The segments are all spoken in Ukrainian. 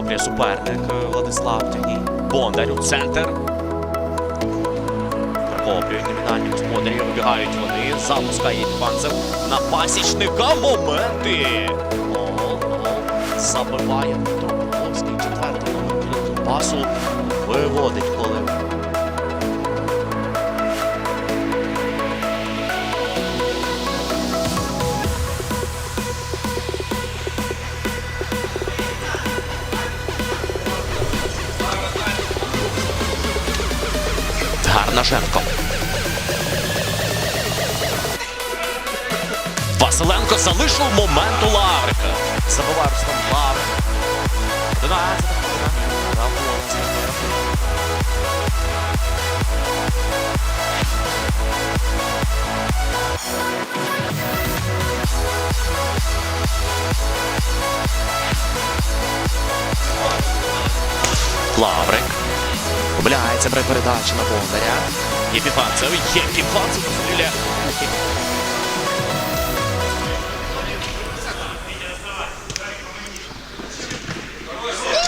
підхоплює суперник е, Владислав Тягній. Бондар у центр. Прихоплюють номінальні господарі. Вибігають вони. Запускає Іпанцев на пасічника. Моменти. Гол. Забиває Петро Поповський. Четвертий номер пасу. Виводить коли. Гарнашенко. Василенко залишив момент Лаврика. Забиває Рустам Лаврик. 11 Лаврик. Помиляється при передачі на Бондаря. Єпіфанцев. Єпіфанцев постріляє.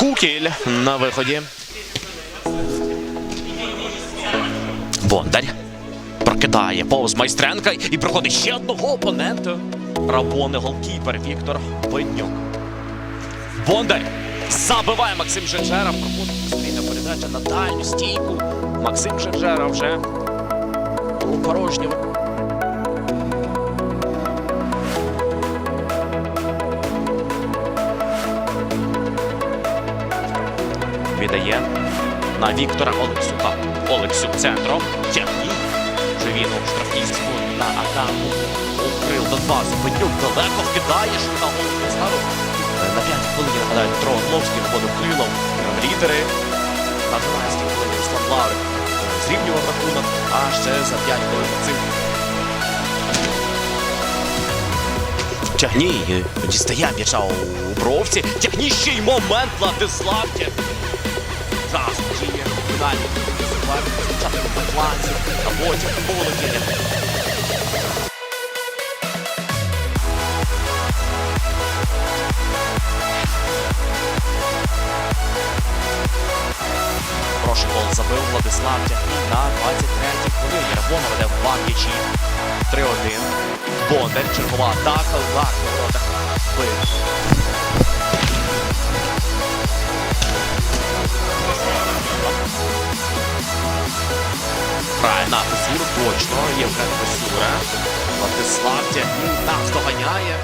Кукіль на виході. Бондар. Прокидає повз майстренка і проходить ще одного опонента. Рабони голкіпер Віктор Бенюк. Бондар забиває Максим Жеджера. Проходить постійна передача на дальню стійку. Максим Жеджера вже у порожньому. Віддає на Віктора Олексюка. Олексюк центром. Тягній. Живін у штрафній зоні на атаку. Укрил Донбасу. Бенюк далеко вкидає, голову стару. На 5 хвилин нагадаю Дмитро Орловський виходив крилом. Лідери. На 12 хвилині Руслан Лаврик зрівнював рахунок, а ще за 5 хвилин цим. Тягній е, дістає м'яча у бровці. Тягній ще й момент Владислав Тягній. Зараз діє фінальний суперник спочатку на фланзі, а потім по Владислав на 23-й хвилині. Рабона веде в два 3-1. Бондар, чергова атака, удар по воротах. Правильно, Фесура точно, Євген Фесура. Владислав Тягній нас доганяє.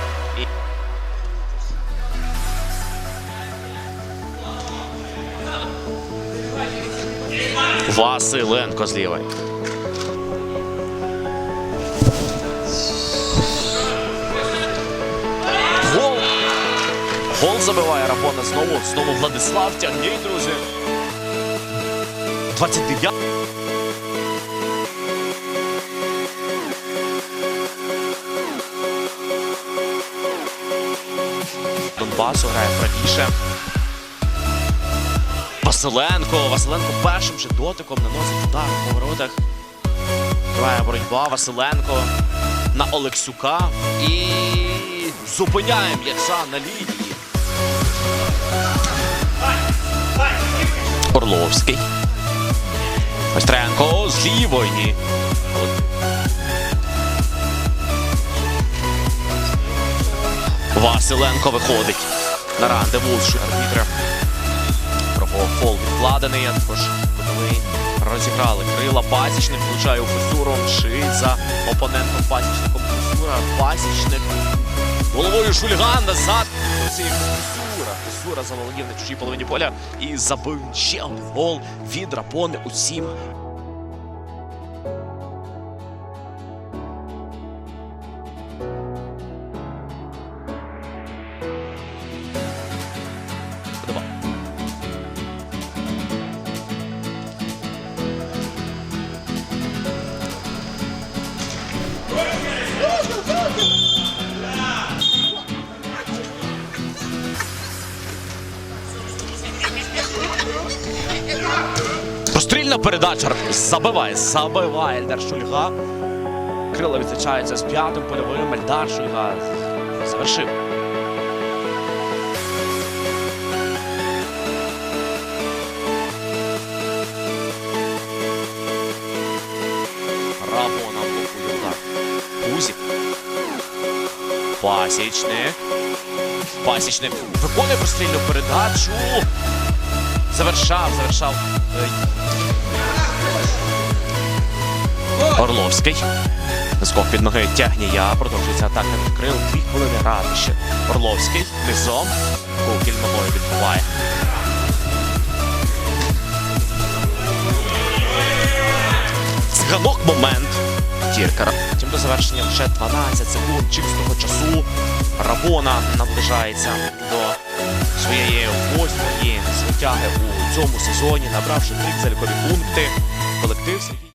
Василенко з. Гол! Гол забиває Рабона знову. Знову Владислав Тягній, друзі. 29 Донбасу грає правіше. Василенко. Василенко першим же дотиком наносить удар по воротах. Триває боротьба. Василенко на Олексюка. І зупиняє м'яча на лінії. Орловський. Майстренко з лівої. Василенко виходить на рандеву з арбітра бо фол відкладений, а також коли розіграли крила пасічник, влучає у Фесуру, чи за опонентом пасічником Фесура. Пасічник головою Шульга назад. Фесура. Фесура заволодів на чужій половині поля і забив ще один гол від рапони усім. Прострільна передача. Забиває, забиває Ельдар Шульга. Крила відзначається з п'ятим польовим. Ельдар Шульга завершив. Рабона блокує удар. Кузік. Пасічник. Пасічник виконує прострільну передачу. Завершав, завершав. е, Орловський. Скок під ноги тягнія. Продовжується атака від крил. Дві хвилини грати ще. Орловський низом. Кукіль ногою відбуває. Зганок момент. Тіркера. Втім до завершення лише 12 секунд чистого часу. Рабона наближається до своєї восьмої звитяги у цьому сезоні, набравши три залікові пункти. Колектив.